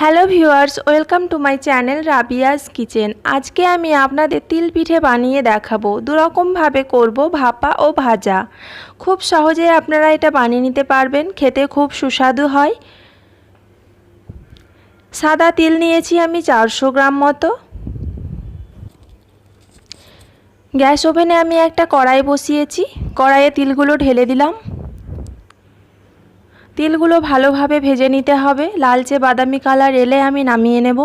Hello viewers, welcome to my channel Rabia's kitchen. আজকে আমি আপনাদের তিল পিঠে বানিয়ে দেখাবো দুরকমভাবে করব ভাপা ও ভাজা। খুব সহজে আপনারা এটা বানিয়ে নিতে পারবেন, খেতে খুব সুস্বাদু হয়। সাদা তিল নিয়েছি আমি চারশো গ্রাম মতো। গ্যাস ওভেনে আমি একটা কড়াই বসিয়েছি, কড়াইয়ে তিলগুলো ঢেলে দিলাম। তিলগুলো ভালোভাবে ভেজে নিতে হবে। লালচে বাদামি কালার এলে আমি নামিয়ে নেব।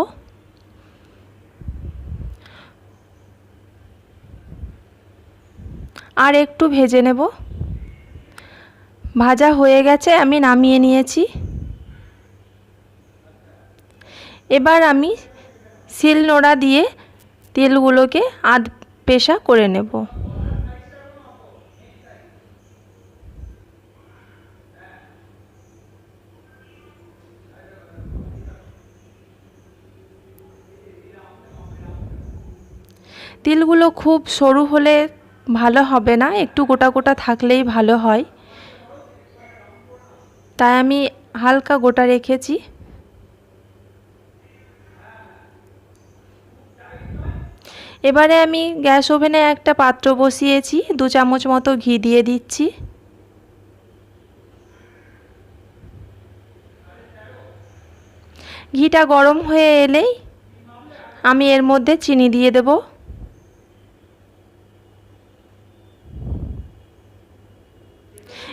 আর একটু ভেজে নেব। ভাজা হয়ে গেছে, আমি নামিয়ে নিয়েছি। এবার আমি শিল নোড়া দিয়ে তেলগুলোকে আধ পেশা করে নেব। তিলগুলো খুব সরু হলে ভালো হবে না, একটু গোটা গোটা থাকলেই ভালো হয়। তাই আমি হালকা গোটা রেখেছি। এবারে আমি গ্যাস ওভেনে একটা পাত্র বসিয়েছি, দু চামচ মতো ঘি দিয়ে দিচ্ছি। ঘিটা গরম হয়ে এলেই আমি এর মধ্যে চিনি দিয়ে দেব।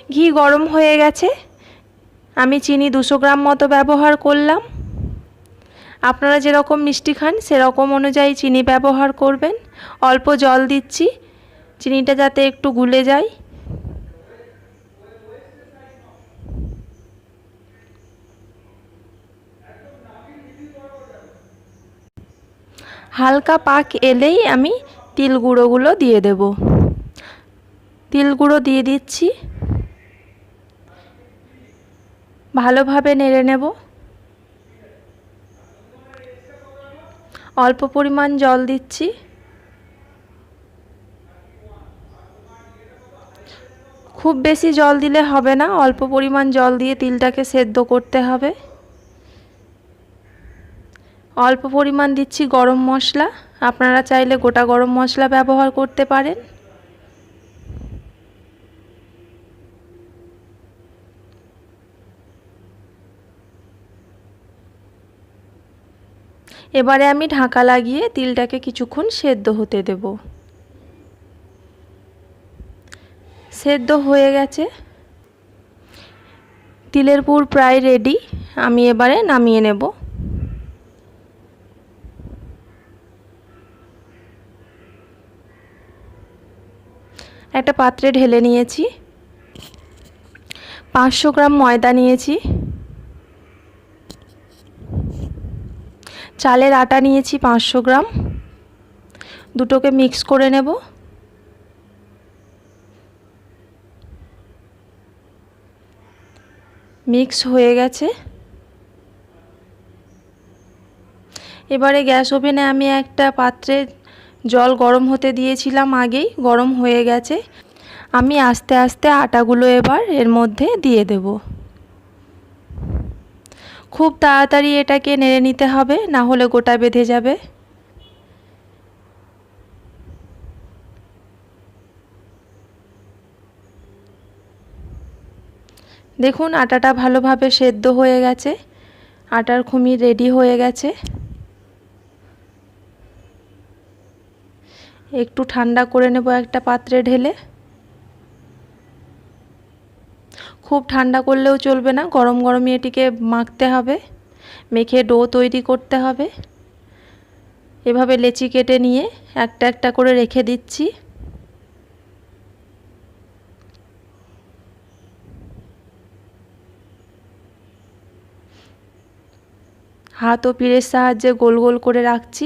ঘি গরম হয়ে গেছে। আমি চিনি দুশো গ্রাম মতো ব্যবহার করলাম। আপনারা যেরকম মিষ্টি খান, সেরকম অনুযায়ী চিনি ব্যবহার করবেন। অল্প জল দিচ্ছি, চিনিটা যাতে একটু গুলে যায়। হালকা পাক এলেই আমি তিল গুঁড়োগুলো দিয়ে দেব। তিল গুঁড়ো দিয়ে দিচ্ছি। ভালোভাবে নেড়ে নেব। অল্প পরিমাণ জল দিচ্ছি। খুব বেশি জল দিলে হবে না, অল্প পরিমাণ জল দিয়ে তিলটাকে সেদ্ধ করতে হবে। অল্প পরিমাণ দিচ্ছি গরম মশলা। আপনারা চাইলে গোটা গরম মশলা ব্যবহার করতে পারেন। এবারে আমি ঢাকা লাগিয়ে তিলটাকে কিছুক্ষণ সেদ্ধ হতে দেব। সেদ্ধ হয়ে গেছে। তিলের পুর প্রায় রেডি আমি এবারে নামিয়ে নেব। একটা পাত্রে ঢেলে নিয়েছি। পাঁচশো গ্রাম ময়দা নিয়েছি। চালের আটা নিয়েছি পাঁচশো গ্রাম। দুটোকে মিক্স করে নেব। মিক্স হয়ে গেছে। এবারে গ্যাস ওভেনে আমি একটা পাত্রে জল গরম হতে দিয়েছিলাম আগেই, গরম হয়ে গেছে। আমি আস্তে আস্তে আটাগুলো এবার এর মধ্যে দিয়ে দেব। খুব তাড়াতাড়ি এটাকে নেড়ে নিতে হবে, না হলে গোটা বেঁধে যাবে। দেখুন, আটাটা ভালোভাবে সেদ্ধ হয়ে গেছে। আটার খুমি রেডি হয়ে গেছে। একটু ঠান্ডা করে নেব একটা পাত্রে ঢেলে। খুব ঠান্ডা করলেও চলবে না, গরম গরমই এটিকে মাখতে হবে, মেখে ডো তৈরি করতে হবে। এভাবে লেচি কেটে নিয়ে একটা একটা করে রেখে দিচ্ছি। হাত ও পিড়ের সাহায্যে গোল গোল করে রাখছি।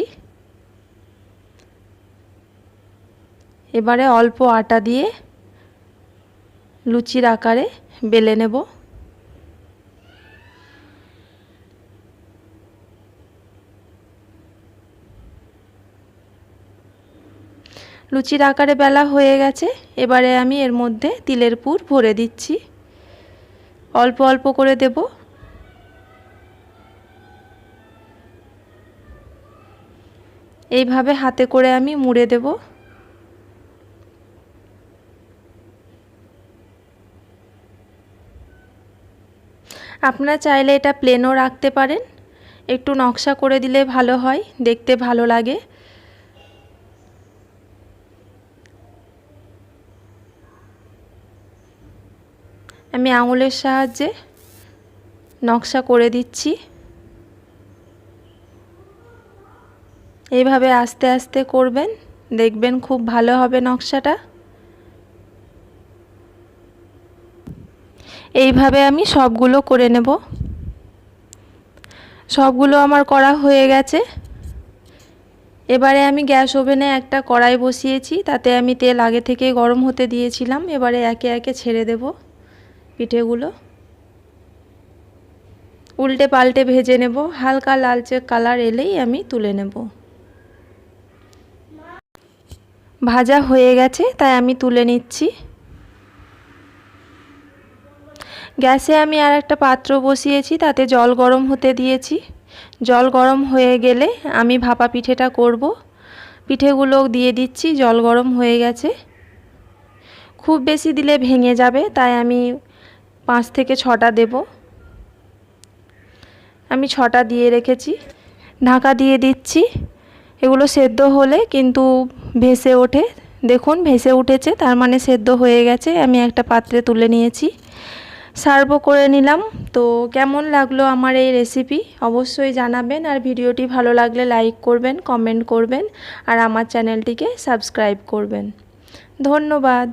এবারে অল্প আটা দিয়ে লুচির আকারে বেলে নেব। লুচির আকারে বেলা হয়ে গেছে, এবারে আমি এর মধ্যে তিলের পুর ভরে দিচ্ছি। অল্প অল্প করে দেব। এইভাবে হাতে করে আমি মুড়ে দেবো। আপনারা চাইলে এটা প্লেনও রাখতে পারেন। একটু নকশা করে দিলে ভালো হয়, দেখতে ভালো লাগে। আমি আঙুলের সাহায্যে নকশা করে দিচ্ছি। এইভাবে আস্তে আস্তে করবেন, দেখবেন খুব ভালো হবে নকশাটা। এইভাবে আমি সবগুলো করে নেব। সবগুলো আমার করা হয়ে গেছে। এবারে আমি গ্যাস ওভেনে একটা কড়াই বসিয়েছি, তাতে আমি তেল আগে থেকে গরম হতে দিয়েছিলাম, এবারে একে একে ছেড়ে দেব পিঠেগুলো। উল্টে পাল্টে ভেজে নেব, হালকা লালচে কালার এলেই আমি তুলে নেব। ভাজা হয়ে গেছে, তাই আমি তুলে নিচ্ছি। গ্যাসে আমি আর একটা পাত্র বসিয়েছি, তাতে জল গরম হতে দিয়েছি। জল গরম হয়ে গেলে আমি ভাপা পিঠেটা করব। পিঠেগুলো দিয়ে দিচ্ছি, জল গরম হয়ে গেছে। খুব বেশি দিলে ভেঙে যাবে, তাই আমি পাঁচ থেকে ছটা দেব। আমি ছটা দিয়ে রেখেছি। ঢাকা দিয়ে দিচ্ছি। এগুলো সেদ্ধ হলে কিন্তু ভেসে ওঠে। দেখুন, ভেসে উঠেছে, তার মানে সেদ্ধ হয়ে গেছে। আমি একটা পাত্রে তুলে নিয়েছি। সার্ভও করে নিলাম। তো কেমন লাগল আমার এই রেসিপি অবশ্যই জানাবেন আর ভিডিওটি ভালো লাগলে লাইক করবেন কমেন্ট করবেন আর আমার চ্যানেলটিকে সাবস্ক্রাইব করবেন। ধন্যবাদ।